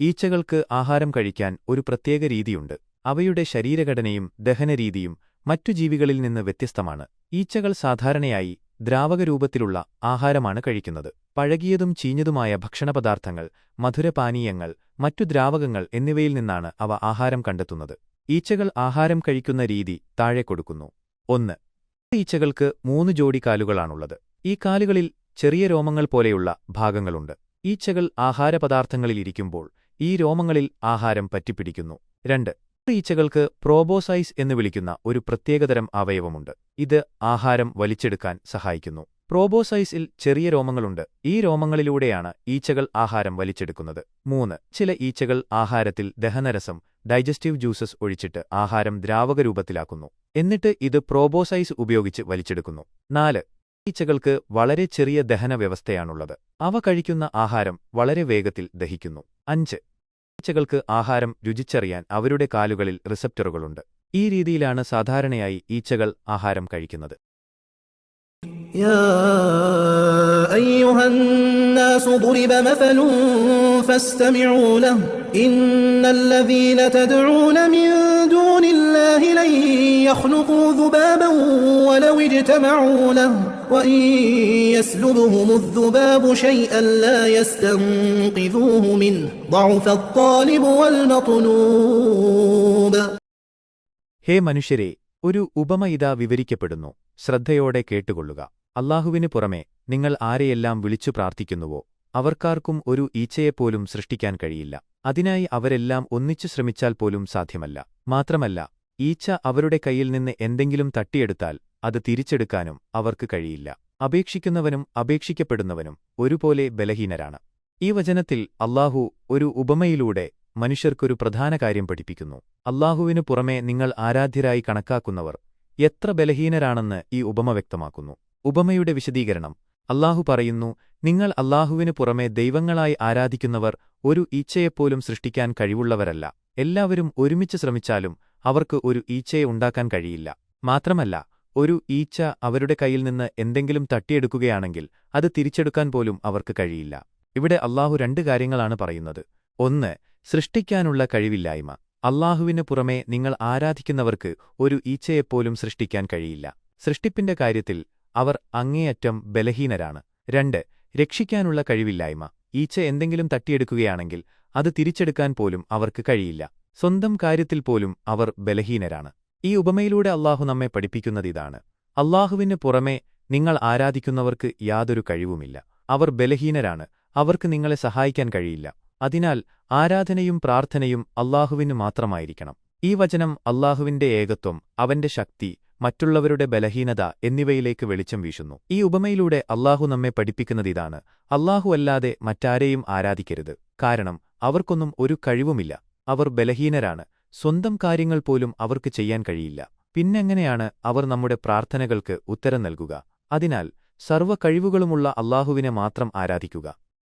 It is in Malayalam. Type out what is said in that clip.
ഈച്ചകൾക്ക് ആഹാരം കഴിക്കാൻ ഒരു പ്രത്യേക രീതിയുണ്ട്. അവയുടെ ശരീരഘടനയും ദഹനരീതിയും മറ്റു ജീവികളിൽ നിന്ന് വ്യത്യസ്തമാണ്. ഈച്ചകൾ സാധാരണയായി ദ്രാവകരൂപത്തിലുള്ള ആഹാരമാണ് കഴിക്കുന്നത്. പഴകിയതും ചീഞ്ഞതുമായ ഭക്ഷണപദാർത്ഥങ്ങൾ മധുരപാനീയങ്ങൾ മറ്റു ദ്രാവകങ്ങൾ എന്നിവയിൽ നിന്നാണ് അവ ആഹാരം കണ്ടെത്തുന്നത്. ഈച്ചകൾ ആഹാരം കഴിക്കുന്ന രീതി താഴെ കൊടുക്കുന്നു. ഒന്ന് ഈച്ചകൾക്ക് മൂന്ന് ജോഡി കാലുകളാണുള്ളത്. ഈ കാലുകളിൽ ചെറിയ രോമങ്ങൾ പോലെയുള്ള ഭാഗങ്ങളുണ്ട്. ഈച്ചകൾ ആഹാരപദാർത്ഥങ്ങളിലിരിക്കുമ്പോൾ ഈ രോമങ്ങളിൽ ആഹാരം പറ്റിപ്പിടിക്കുന്നു. രണ്ട് ഈച്ചകൾക്ക് പ്രോബോസൈസ് എന്ന് വിളിക്കുന്ന ഒരു പ്രത്യേകതരം അവയവമുണ്ട്. ഇത് ആഹാരം വലിച്ചെടുക്കാൻ സഹായിക്കുന്നു. പ്രോബോസൈസിൽ ചെറിയ രോമങ്ങളുണ്ട്. ഈ രോമങ്ങളിലൂടെയാണ് ഈച്ചകൾ ആഹാരം വലിച്ചെടുക്കുന്നത്. മൂന്ന് ചില ഈച്ചകൾ ആഹാരത്തിൽ ദഹനരസം ഡൈജസ്റ്റീവ് ജ്യൂസസ് ഒഴിച്ചിട്ട് ആഹാരം ദ്രാവകരൂപത്തിലാക്കുന്നു. എന്നിട്ട് ഇത് പ്രോബോസൈസ് ഉപയോഗിച്ച് വലിച്ചെടുക്കുന്നു. നാല് ഈച്ചകൾക്ക് വളരെ ചെറിയ ദഹന വ്യവസ്ഥയാണുള്ളത് അവ കഴിക്കുന്ന ആഹാരം വളരെ വേഗത്തിൽ ദഹിക്കുന്നു. അഞ്ച്. ഈച്ചകൾക്ക് ആഹാരം രുചിച്ചറിയാൻ അവരുടെ കാലുകളിൽ റിസപ്റ്ററുകളുണ്ട്. ഈ രീതിയിലാണ് സാധാരണയായി ഈച്ചകൾ ആഹാരം കഴിക്കുന്നത്. ഫസ്തമിഊ ലഹു. ഇന്നല്ലദീന മിൻ الله لن يخلقوا ذبابا ولو اجتمعوا له وإن يسلبهم الذباب شيئا لا يستنقذوه منه ضعف الطالب والمطلوب ഹേ മനുഷ്യരെ ഒരു ഉപമ ഇതാ വിവരിക്കപ്പെടുന്നു ശ്രദ്ധയോടെ കേട്ടുകൊള്ളുക അല്ലാഹുവിനു പുറമെ നിങ്ങൾ ആരെയെല്ലാം വിളിച്ചു പ്രാർത്ഥിക്കുന്നുവോ അവർക്കാർക്കും ഒരു ഈച്ചയെപ്പോലും സൃഷ്ടിക്കാൻ കഴിയില്ല അതിനായി അവരെല്ലാം ഒന്നിച്ചു ശ്രമിച്ചാൽ പോലും സാധ്യമല്ല മാത്രമല്ല ഈച്ച അവരുടെ കയ്യിൽ നിന്ന് എന്തെങ്കിലും തട്ടിയെടുത്താൽ അത് തിരിച്ചെടുക്കാനും അവർക്ക് കഴിയില്ല. അപേക്ഷിക്കുന്നവനും അപേക്ഷിക്കപ്പെടുന്നവനും ഒരുപോലെ ബലഹീനരാണ്. ഈ വചനത്തിൽ അല്ലാഹു ഒരു ഉപമയിലൂടെ മനുഷ്യർക്കൊരു പ്രധാന കാര്യം പഠിപ്പിക്കുന്നു. അല്ലാഹുവിനു പുറമെ നിങ്ങൾ ആരാധ്യരായി കണക്കാക്കുന്നവർ എത്ര ബലഹീനരാണെന്ന് ഈ ഉപമ വ്യക്തമാക്കുന്നു. ഉപമയുടെ വിശദീകരണം. അല്ലാഹു പറയുന്നു നിങ്ങൾ അല്ലാഹുവിനു പുറമെ ദൈവങ്ങളായി ആരാധിക്കുന്നവർ ഒരു ഈച്ചയെപ്പോലും സൃഷ്ടിക്കാൻ കഴിവുള്ളവരല്ല. എല്ലാവരും ഒരുമിച്ച് ശ്രമിച്ചാലും അവർക്ക് ഒരു ഈച്ചയെ ഉണ്ടാക്കാൻ കഴിയില്ല. മാത്രമല്ല ഒരു ഈച്ച അവരുടെ കയ്യിൽ നിന്ന് എന്തെങ്കിലും തട്ടിയെടുക്കുകയാണെങ്കിൽ അത് തിരിച്ചെടുക്കാൻ പോലും അവർക്ക് കഴിയില്ല. ഇവിടെ അള്ളാഹു രണ്ട് കാര്യങ്ങളാണ് പറയുന്നത്. ഒന്ന് സൃഷ്ടിക്കാനുള്ള കഴിവില്ലായ്മ. അള്ളാഹുവിനു പുറമേ നിങ്ങൾ ആരാധിക്കുന്നവർക്ക് ഒരു ഈച്ചയെപ്പോലും സൃഷ്ടിക്കാൻ കഴിയില്ല. സൃഷ്ടിപ്പിന്റെ കാര്യത്തിൽ അവർ അങ്ങേയറ്റം ബലഹീനരാണ്. രണ്ട് രക്ഷിക്കാനുള്ള കഴിവില്ലായ്മ. ഈച്ച എന്തെങ്കിലും തട്ടിയെടുക്കുകയാണെങ്കിൽ അത് തിരിച്ചെടുക്കാൻ പോലും അവർക്ക് കഴിയില്ല. സ്വന്തം കാര്യത്തിൽ പോലും അവർ ബലഹീനരാണ്. ഈ ഉപമയിലൂടെ അള്ളാഹു നമ്മെ പഠിപ്പിക്കുന്നത് ഇതാണ്. അള്ളാഹുവിന് പുറമെ നിങ്ങൾ ആരാധിക്കുന്നവർക്ക് യാതൊരു കഴിവുമില്ല. അവർ ബലഹീനരാണ്. അവർക്ക് നിങ്ങളെ സഹായിക്കാൻ കഴിയില്ല. അതിനാൽ ആരാധനയും പ്രാർത്ഥനയും അള്ളാഹുവിനു മാത്രമായിരിക്കണം. ഈ വചനം അള്ളാഹുവിന്റെ ഏകത്വം അവന്റെ ശക്തി മറ്റുള്ളവരുടെ ബലഹീനത എന്നിവയിലേക്ക് വെളിച്ചം വീശുന്നു. ഈ ഉപമയിലൂടെ അള്ളാഹു നമ്മെ പഠിപ്പിക്കുന്നതിതാണ് അല്ലാഹു അല്ലാതെ മറ്റാരെയും ആരാധിക്കരുത്. കാരണം അവർക്കൊന്നും ഒരു കഴിവുമില്ല. അവർ ബലഹീനരാണ്. സ്വന്തം കാര്യങ്ങൾ പോലും അവർക്ക് ചെയ്യാൻ കഴിയില്ല. പിന്നെങ്ങനെയാണ് അവർ നമ്മുടെ പ്രാർത്ഥനകൾക്ക് ഉത്തരം നൽകുക? അതിനാൽ സർവ കഴിവുകളുമുള്ള അള്ളാഹുവിനെ മാത്രം ആരാധിക്കുക.